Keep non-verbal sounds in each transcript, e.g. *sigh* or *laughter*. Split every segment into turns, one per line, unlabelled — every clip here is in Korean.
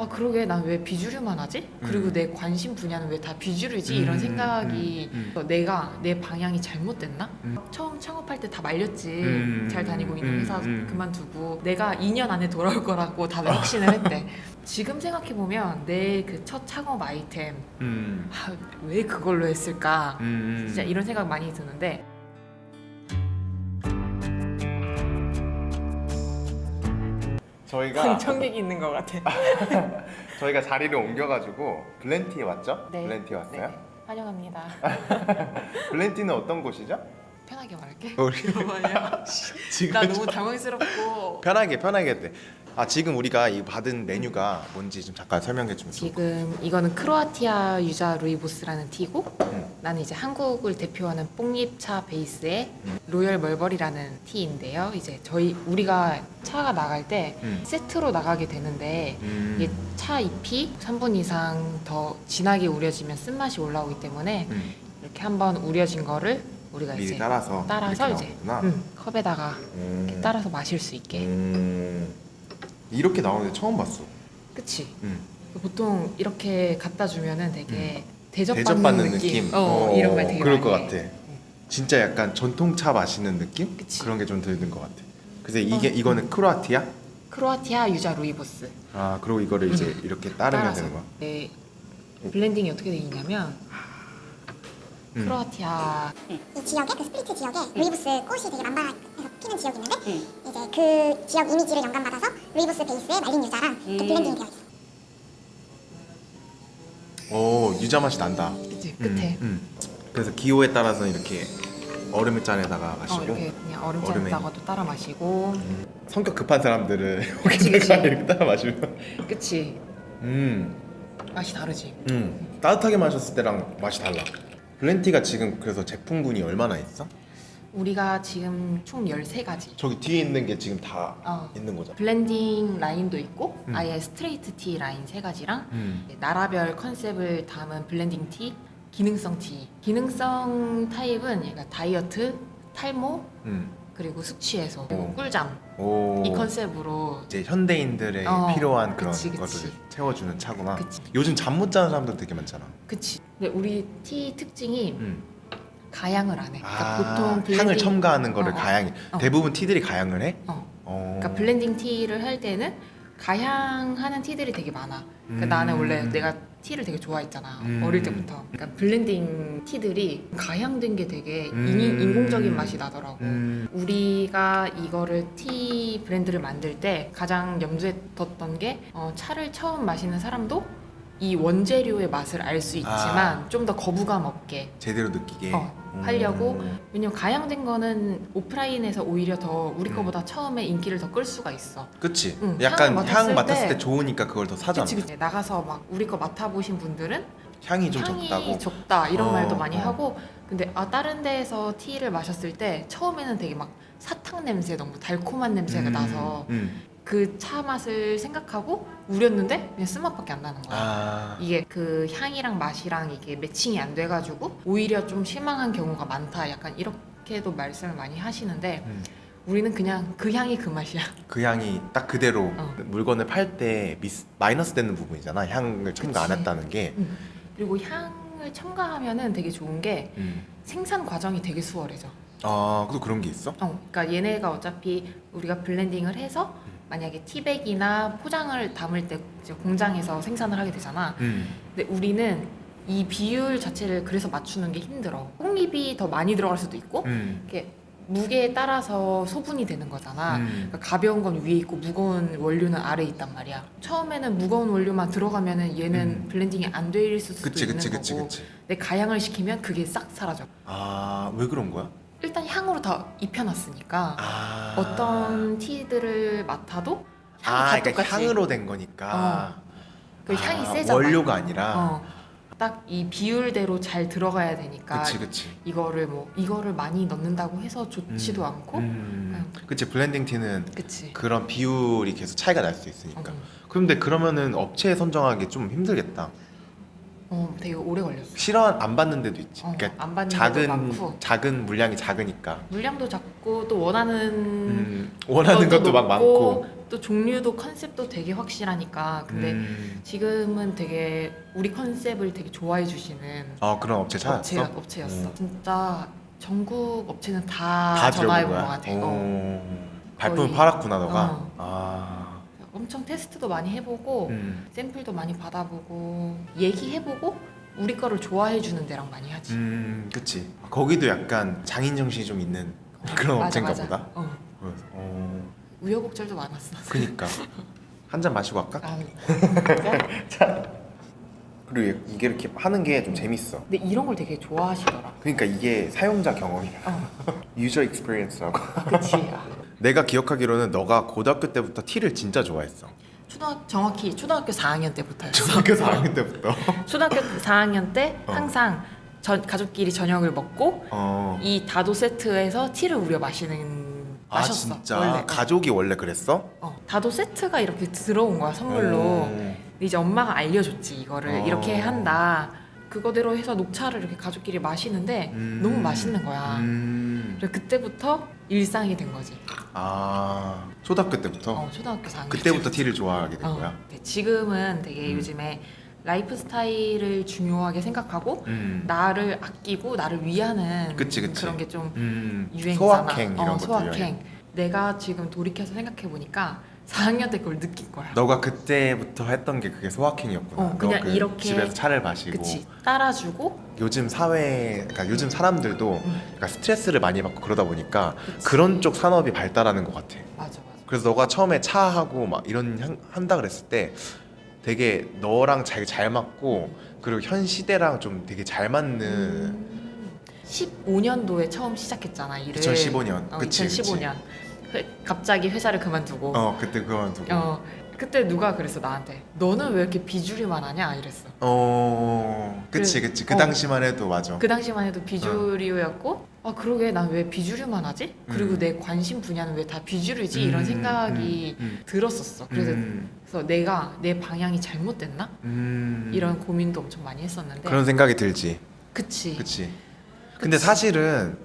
아 그러게 난 왜 비주류만 하지? 그리고
음.
내 관심 분야는 왜 다 비주류지? 이런
음,
생각이
음,
어, 내가 내 방향이 잘못됐나?
음.
처음 창업할 때 다 말렸지
음,
잘 다니고 있는
음,
회사
음.
그만두고 내가 2년 안에 돌아올 거라고 다들 확신을 했대 지금 생각해보면 내 그 첫 창업 아이템
음.
아, 왜 그걸로 했을까?
음.
진짜 이런 생각 많이 드는데
저희가
긍정력이 있는 것 같아 *laughs*
저희가 자리를 옮겨가지고 블렌티에 왔죠?
네.
블렌티 왔어요?
네, 환영합니다 *laughs*
블렌티는 어떤 곳이죠?
편하게 말할게
우리 *laughs*
뭐야
지금
나 너무 당황스럽고
편하게 편하게 돼. 아 지금 우리가 이 받은 메뉴가 뭔지 좀 잠깐 설명해 주면 좋을 것
지금 이거는 크로아티아 유자 루이보스라는 티고
음.
나는 이제 한국을 대표하는 뽕잎차 베이스의
음.
로열 멀버리라는 티인데요. 이제 저희 우리가 차가 나갈 때
음.
세트로 나가게 되는데
음.
이게 차 잎이 3분 이상 더 진하게 우려지면 쓴맛이 올라오기 때문에
음.
이렇게 한번 우려진 거를 우리가
미리
이제
따라서
따라서
이렇게
이제
나오는구나.
음, 컵에다가
음.
이렇게 따라서 마실 수 있게.
음. 이렇게 나오는데 처음 봤어.
그치?
음.
보통 이렇게 갖다 주면은 되게 대접받는,
대접받는
느낌,
느낌.
어, 이런 말 되게
그럴
많이
것
해.
같아. 진짜 약간 전통차 마시는 느낌?
그치.
그런 게 좀 드는 것 같아. 그래서 이게
어.
이거는 크로아티아?
크로아티아 유자 루이보스
아 그리고 이거를 이제 이렇게 따르면
따라서
되는 거야?
네, 블렌딩이 어떻게 되어 있냐면
음.
크로아티아
이 지역에 그 스프리트 지역에 루이보스 꽃이 되게 만발해서 피는 지역이 있는데 이제 그 지역 이미지를 영감받아서 루이보스 베이스의 말린 유자랑 그 블렌딩이 되어 있어.
오 유자 맛이 난다.
그치 끝에
음, 음. 그래서 기호에 따라서 이렇게 얼음의 잔에다가
어,
마시고
이렇게 그냥. 얼음잔에다가도 따라 마시고
음. 성격 급한 사람들은
그치, *laughs* 그치.
이렇게 따라 마시면
그치
음,
맛이 다르지
음. 따뜻하게 마셨을 때랑 맛이 달라. 블렌티가 지금 그래서 제품군이 얼마나 있어?
우리가 지금 총 13가지
저기 뒤에 있는 게 지금 다
어.
있는 거잖아.
블렌딩 라인도 있고
음.
아예 스트레이트 티 라인 세 가지랑
음.
나라별 컨셉을 담은 블렌딩 티, 기능성 티. 기능성 타입은 얘가 다이어트, 탈모,
음.
그리고 숙취 해소, 그리고
오.
꿀잠
오.
이 컨셉으로
이제 현대인들의
어,
필요한 그런
그치, 그치.
것들을 채워주는 차구나.
그치.
요즘 잠 못 자는 사람들 되게 많잖아.
그치. 근데 우리 티 특징이
음.
가양을 안 해. 그러니까
아,
보통 블렌딩
향을 첨가하는 거를
어, 어.
가양해.
어.
대부분 티들이 가양을 해.
어.
어.
그러니까 블렌딩 티를 할 때는 가양하는 티들이 되게 많아. 그러니까
음.
나는 원래 내가 티를 되게 좋아했잖아.
음.
어릴 때부터. 그러니까 블렌딩 티들이 가양된 게 되게
음.
인, 인공적인 맛이 나더라고.
음.
우리가 이거를 티 브랜드를 만들 때 가장 염두에 뒀던 게 어, 차를 처음 마시는 사람도 이 원재료의 맛을 알 수 있지만 좀 더 거부감 없게
제대로 느끼게
어,
음.
하려고 왜냐면 가양된 거는 오프라인에서 오히려 더 우리
음.
거보다 처음에 인기를 더 끌 수가 있어.
그치.
응,
약간
향을
향
맡았을
맡았을
때
때 좋으니까 그걸 더 사잖아.
그치, 그치. 나가서 막 우리 거 맡아보신 분들은
향이 좀
향이
적다고.
적다 이런
어,
말도 많이
어.
하고 근데 아 다른 데에서 티를 마셨을 때 처음에는 되게 막 사탕 냄새 너무 달콤한 냄새가
음,
나서
음.
그 차 맛을 생각하고 우렸는데 그냥 쓴맛밖에 안 나는 거야.
아.
이게 그 향이랑 맛이랑 이게 매칭이 안 돼가지고 오히려 좀 실망한 경우가 많다. 약간 이렇게도 말씀을 많이 하시는데
음.
우리는 그냥 그 향이 그 맛이야. *laughs*
그 향이 딱 그대로
어.
물건을 팔 때 마이너스 되는 부분이잖아. 향을 첨가 안
그치.
했다는 게.
그리고 향을 첨가하면은 되게 좋은 게
음.
생산 과정이 되게 수월해져.
아, 또 그런 게 있어?
어, 그러니까 얘네가 어차피 우리가 블렌딩을 해서 만약에 티백이나 포장을 담을 때 이제 공장에서 생산을 하게 되잖아.
음.
근데 우리는 이 비율 자체를 그래서 맞추는 게 힘들어. 콩잎이 더 많이 들어갈 수도 있고,
음.
이게 무게에 따라서 소분이 되는 거잖아.
음.
그러니까 가벼운 건 위에 있고 무거운 원료는 아래에 있단 말이야. 처음에는 무거운 원료만 들어가면은 얘는
음.
블렌딩이 안돼 있을 수도
그치,
있는
그치,
거고.
그치, 그치.
근데 가양을 시키면 그게 싹 사라져.
아, 왜 그런 거야?
일단 향으로 다 입혀놨으니까
아.
어떤 티들을 맡아도 향이
아,
다
그러니까
똑같이.
향으로 된 거니까.
그
아,
향이 세잖아.
원료가 아니라.
어. 딱 이 비율대로 잘 들어가야 되니까
그치, 그치.
이거를 뭐 이거를 많이 넣는다고 해서 좋지도
음.
않고
음. 그치, 블렌딩 티는
그치
그런 비율이 계속 차이가 날 수 있으니까.
어.
그런데 그러면은 업체 선정하기 좀 힘들겠다.
어, 되게 오래 걸렸어.
싫어 안 받는 데도 있지.
어,
그러니까
안 받는 데도
작은
많고
작은 물량이 작으니까
물량도 작고 또 원하는
음, 원하는 것도 막
높고,
많고.
또 종류도 컨셉도 되게 확실하니까 근데
음.
지금은 되게 우리 컨셉을 되게 좋아해 주시는
어 그런 업체 찾았어?
업체, 업체였어.
음.
진짜 전국 업체는 다,
다
전화해 본
들어본
것
거야.
같아. 어.
발품
거의.
팔았구나 너가.
어.
아.
엄청 테스트도 많이 해보고
음.
샘플도 많이 받아보고 얘기해보고 우리 거를 좋아해 주는 데랑 많이 하지.
음, 그치. 거기도 약간 장인 정신이 좀 있는 그런
맞아,
업체인가
맞아.
보다.
어.
그래서, 어,
우여곡절도 많았어.
그니까 한 잔 마시고 갈까?
아, *laughs*
그리고 이게 이렇게 하는 게 좀 재밌어.
근데 이런 걸 되게 좋아하시더라.
그러니까 이게 사용자 경험이야.
어, *laughs*
유저 익스피리언스라고.
그치. 아.
내가 기억하기로는 너가 고등학교 때부터 티를 진짜 좋아했어.
초등학 정확히 초등학교 4학년 때부터였어.
중학교 4학년 때부터. *laughs*
초등학교 4학년 때
어.
항상 전, 가족끼리 저녁을 먹고
어.
이 다도 세트에서 티를 우려 마시는
아
마셨어.
진짜
원래.
가족이 원래 그랬어?
어, 다도 세트가 이렇게 들어온 거야 선물로.
어.
근데 이제 엄마가 알려줬지 이거를
어.
이렇게 한다. 그거대로 해서 녹차를 이렇게 가족끼리 마시는데
음.
너무 맛있는 거야.
음.
그래서 그때부터 일상이 된 거지.
아 초등학교 때부터?
어, 초등학교 4학년.
그때부터 티를 좋아하게 된
어,
거야?
네, 지금은 되게
음.
요즘에 라이프 스타일을 중요하게 생각하고
음.
나를 아끼고 나를 위하는
그치, 그치.
런게 좀
음.
유행이잖아.
소확행 이런
어,
것도 소확행.
내가 지금 돌이켜서 생각해 보니까 4학년 때 그걸 느낀 거야.
너가 그때부터 했던 게 그게 소확행이었구나.
어,
너
그냥
그
이렇게-
집에서 차를 마시고
그치. 따라주고
요즘 사회, 그러니까 요즘 사람들도
음.
약간 스트레스를 많이 받고 그러다 보니까
그치.
그런 쪽 산업이 발달하는 것 같아.
맞아 맞아.
그래서 너가 처음에 차 하고 막 이런 한, 한다 그랬을 때 되게 너랑 잘, 잘 맞고 그리고 현 시대랑 좀 되게 잘 맞는
음, 15년도에 처음 시작했잖아 일을.
2015년.
어,
그치,
2015년. 회- 갑자기 회사를 그만두고.
어 그때 그만두고
어, 그때 누가 그랬어 나한테. 너는 왜 이렇게 비주류만 하냐 이랬어.
어 그치
그-
그치 그
어.
당시만 해도 맞아
그 당시만 해도 비주류였고 아 그러게 난 왜 비주류만 하지? 그리고
음.
내 관심 분야는 왜 다 비주류지? 이런
음,
생각이
음, 음.
들었었어. 그래서,
음,
그래서 내가 내 방향이 잘못됐나?
음.
이런 고민도 엄청 많이 했었는데
그런 생각이 들지
그치.
그치 근데 사실은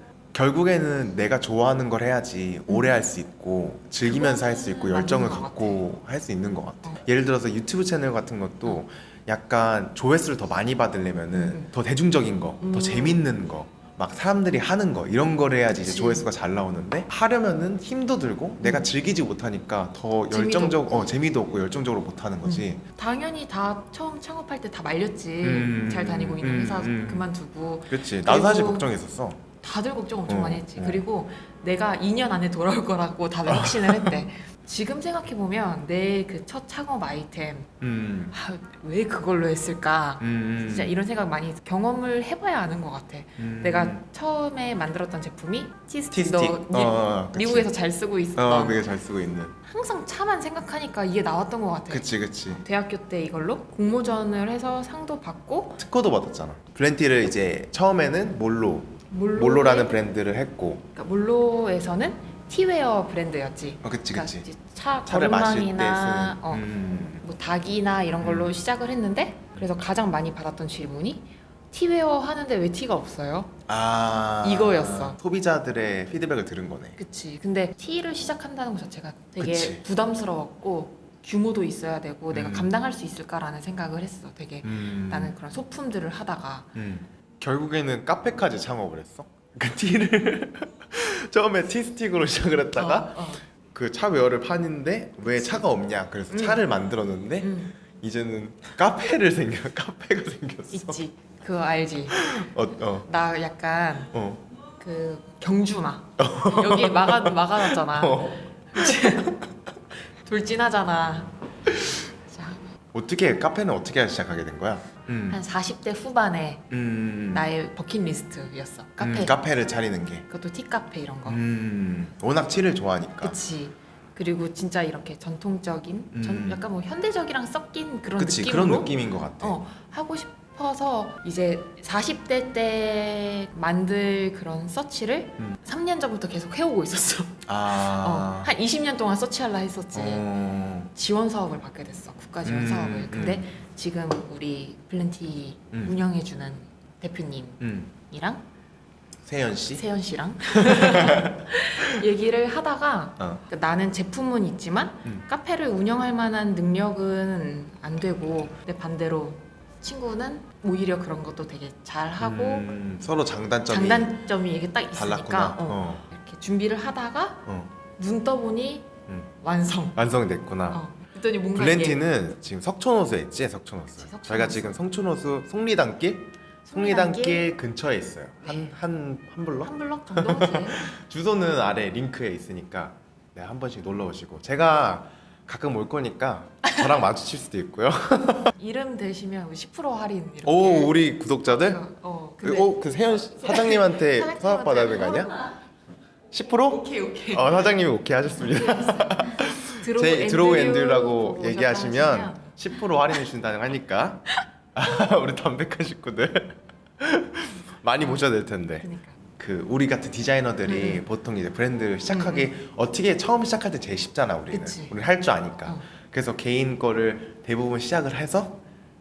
결국에는 내가 좋아하는 걸 해야지 오래 할 수 있고 즐기면서 할 수 있고 열정을
맞는 것
갖고 할 수 있는 것 같아
어.
예를 들어서 유튜브 채널 같은 것도 약간 조회수를 더 많이 받으려면은
음.
더 대중적인 거, 더
음.
재밌는 거, 막 사람들이 하는 거 이런 걸 해야지 이제
그치.
조회수가 잘 나오는데 하려면은 힘도 들고 내가
음.
즐기지 못하니까 더
재미도
열정적,
없고.
어 재미도 없고 열정적으로 못 하는 거지.
당연히 다 처음 창업할 때 다 말렸지.
음,
잘 다니고 있는
음,
회사
음.
그만두고
그렇지. 나도 사실
그리고-
걱정했었어.
다들 걱정 엄청
어,
많이 했지.
어.
그리고 내가 2년 안에 돌아올 거라고 다들 확신을 했대. *laughs* 지금 생각해 보면 내 그 첫 창업 아이템
음.
아, 왜 그걸로 했을까?
음.
진짜 이런 생각 많이 경험을 해봐야 아는 것 같아.
음.
내가 처음에 만들었던 제품이 티스틱.
티스틱.
너 미,
어, 그치.
미국에서 잘 쓰고 있었던
어, 그게 잘 쓰고 있는.
항상 차만 생각하니까 이게 나왔던 것 같아.
그치, 그치.
대학교 때 이걸로 공모전을 해서 상도 받고
특허도 받았잖아. 브랜티를 이제 처음에는 몰로,
몰로
몰로 라는 브랜드를 했고,
그러니까 몰로에서는 티웨어 브랜드였지.
어, 그치,
그러니까
그치.
이제 차
차를 마실 때
거름망이나
쓰는.
어,
음.
뭐 닭이나 이런 걸로
음.
시작을 했는데 그래서 가장 많이 받았던 질문이 티웨어 하는데 왜 티가 없어요?
아.
이거였어.
소비자들의 피드백을 들은 거네.
그치. 근데 티를 시작한다는 것 자체가 되게
그치.
부담스러웠고 규모도 있어야 되고 내가
음.
감당할 수 있을까라는 생각을 했어. 되게
음.
나는 그런 소품들을 하다가
음. 결국에는 카페까지 창업을 했어. 그 티를 *laughs* 처음에 티스틱으로 시작을 했다가
어, 어.
그 차 웨어를 파는데 왜 차가 없냐 그래서
음.
차를 만들었는데
음,
이제는 카페를 생겨 *laughs* 카페가 생겼어.
있지. 그거 알지.
어 어.
나 약간
어.
그 경주마 여기 막아 막아놨잖아.
어.
돌진하잖아. 자,
어떻게 카페는 어떻게 시작하게 된 거야? 음.
한 40대 후반에
음.
나의 버킷리스트였어. 카페.
음, 카페를 차리는 게.
그것도 티카페 이런 거.
음. 워낙 티를 좋아하니까.
그치. 그리고 진짜 이렇게 전통적인, 전
음.
약간 뭐 현대적이랑 섞인 그런
그치
느낌으로
그런 느낌인 것 같아.
어, 하고 싶어서 이제 40대 때 만들 그런 서치를
음.
3년 전부터 계속 해오고 있었어.
아.
어, 한 20년 동안 서치할라 했었지.
어.
지원 사업을 받게 됐어. 국가 지원
음,
사업을. 근데
음.
지금 우리 플랜티
음.
운영해주는 대표님이랑
음. 세연 씨.
세연 씨랑 *laughs* 얘기를 하다가
어.
그러니까 나는 제품은 있지만
음.
카페를 운영할 만한 능력은 안 되고 근데 반대로 친구는 오히려 그런 것도 되게 잘 하고
음, 서로 장단점이
장단점이 이게 딱 있으니까
달랐구나.
어,
어.
이렇게 준비를 하다가
어.
눈 떠보니
음.
완성.
완성됐구나.
어. 그랬더니 뭔가
블렌티는 지금 석촌호수에 있지 석촌호수.
그치, 석촌호수.
저희가 지금 성촌호수 송리단길 송리단길 근처에 있어요. 한한 한 블럭?
한 블럭 정도지. *laughs*
주소는 아래 링크에 있으니까 네, 한 번씩 놀러 오시고 제가 가끔 올 거니까 저랑 마주칠 수도 있고요. *laughs*
이름 대시면 10% 할인 이렇게.
오 우리 구독자들?
어.
그,
근데
오, 그 씨- 사장님한테
사장님한테
서약 받아야 되는 거 아니야? 10%?
오케이 오케이.
어 사장님이 오케이 하셨습니다. *laughs*
드로우
제 드로우 앤드라고 얘기하시면
하시면
10% 할인해 준다는 하니까 *laughs* 우리 담백한 식구들 *laughs* 많이 모셔야 될 텐데
그러니까.
그 우리 같은 디자이너들이
음.
보통 이제 브랜드를 시작하기 어떻게 처음 시작할 때 제일 쉽잖아 우리는
그치.
우리 할 줄 아니까
어.
그래서 개인 거를 대부분 시작을 해서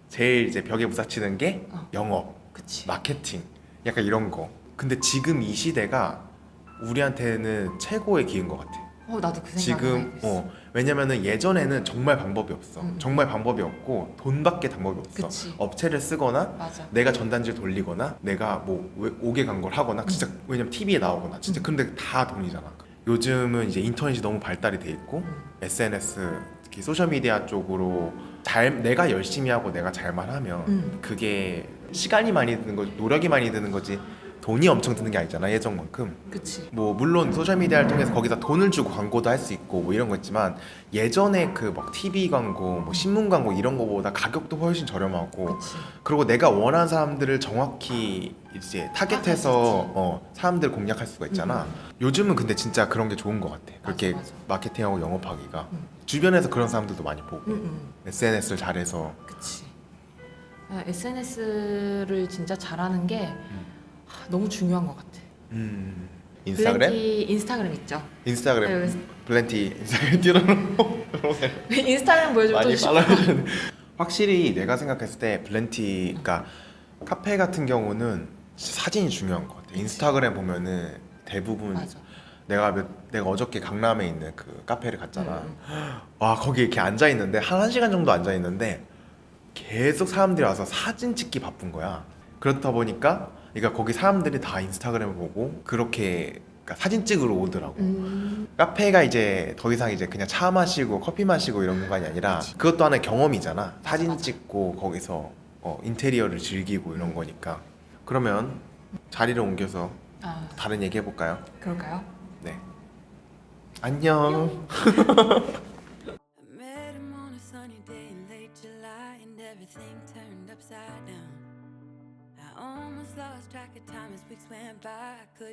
제일 이제 벽에 부딪히는 게
어.
영업
그치.
마케팅 약간 이런 거 근데 지금 이 시대가 우리한테는 최고의 기회인 것 같아
어 나도 그 생각을
지금.
어
왜냐면은 예전에는 정말 방법이 없어
음.
정말 방법이 없고 돈밖에 방법이 없어
그치.
업체를 쓰거나
맞아.
내가 전단지를 돌리거나 내가 뭐 왜- 오개 광고를 하거나 진짜 왜냐면 TV에 나오거나 진짜
음.
근데 다 돈이잖아 요즘은 이제 인터넷이 너무 발달이 돼 있고
음.
SNS 특히 소셜 미디어 쪽으로 잘 내가 열심히 하고 내가 잘만 하면
음.
그게 시간이 많이 드는 거지 노력이 많이 드는 거지 돈이 엄청 드는 게 아니잖아 예전만큼
그치.
뭐 물론 소셜 미디어를 통해서 거기다 돈을 주고 광고도 할 수 있고 뭐 이런 거 있지만 예전에 그 막 TV 광고, 뭐 신문 광고 이런 거보다 가격도 훨씬 저렴하고
그치.
그리고 내가 원하는 사람들을 정확히 이제 타겟해서 어, 사람들 공략할 수가 있잖아. 요즘은 근데 진짜 그런 게 좋은 것 같아. 그렇게
맞아.
마케팅하고 영업하기가
음.
주변에서 그런 사람들도 많이 보고
응, 응.
SNS를 잘해서
그치. SNS를 진짜 잘하는 게 하, 너무 중요한 것 같아.
음, 인스타그램,
블렌티 인스타그램 있죠.
인스타그램,
네,
블렌티 인스타그램 띄워놓고. *laughs*
인스타그램 보여주면 또
많이
쉽-
팔로워주는 확실히 내가 생각했을 때 블렌티가 카페 같은 경우는 진짜 사진이 중요한 것 같아. 인스타그램 보면은 대부분
맞아.
내가 몇, 내가 어저께 강남에 있는 그 카페를 갔잖아.
응, *gasps*
와 거기 이렇게 앉아 있는데 한 1시간 정도 앉아 있는데 계속 사람들이 와서 사진 찍기 바쁜 거야. 그렇다 보니까 그러니까 거기 사람들이 다 인스타그램을 보고 그렇게 그러니까 사진 찍으러 오더라고
음,
카페가 이제 더 이상 이제 그냥 차 마시고 커피 마시고 이런 공간이 아니라
그치.
그것도 하나의 경험이잖아. 사진
맞아.
찍고 거기서 어, 인테리어를 즐기고 이런 거니까. 그러면 자리를 옮겨서
아
다른 얘기 해볼까요?
그럴까요?
네. 안녕. *laughs*
almost lost track of time as weeks went by. I could